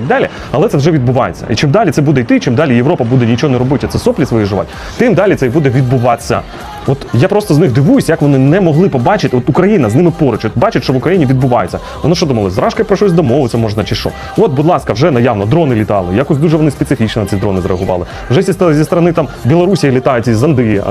так далі, але це вже відбувається. І чим далі це буде йти, чим далі Європа буде нічого не робити, це соплі свої жувати, тим далі це буде відбуватися. От я просто з них дивуюся, як вони не могли побачити. От Україна з ними поруч, от бачить, що в Україні відбувається. Вони що думали, з про щось домовитися можна чи що? От, будь ласка, вже наявно дрони літали. Якось дуже вони специфічно на ці дрони зреагували. Вже зі, зі сторони там Білорусі літають ці зонди,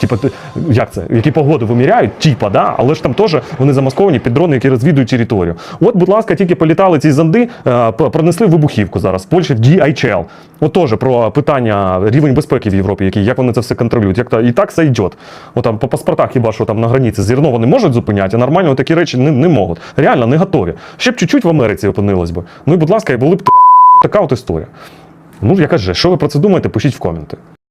типу, як це, які погоду виміряють, типа, да, але ж там теж вони замасковані під дрони, які розвідують територію. От, будь ласка, тільки політали ці зонди, пронесли вибухівку зараз в Польщі в DHL. От теж про питання рівень безпеки в Європі, який, як вони це все контролюють. Як та і так це йде. От там по паспортах хіба що там на границі зірно вони можуть зупиняти, а нормально такі речі не, не можуть. Реально не готові. Ще б чуть-чуть в Америці опинилось би. Ну і будь ласка, і були б така от історія. Ну, я кажу, що ви про це думаєте, пишіть в коменти.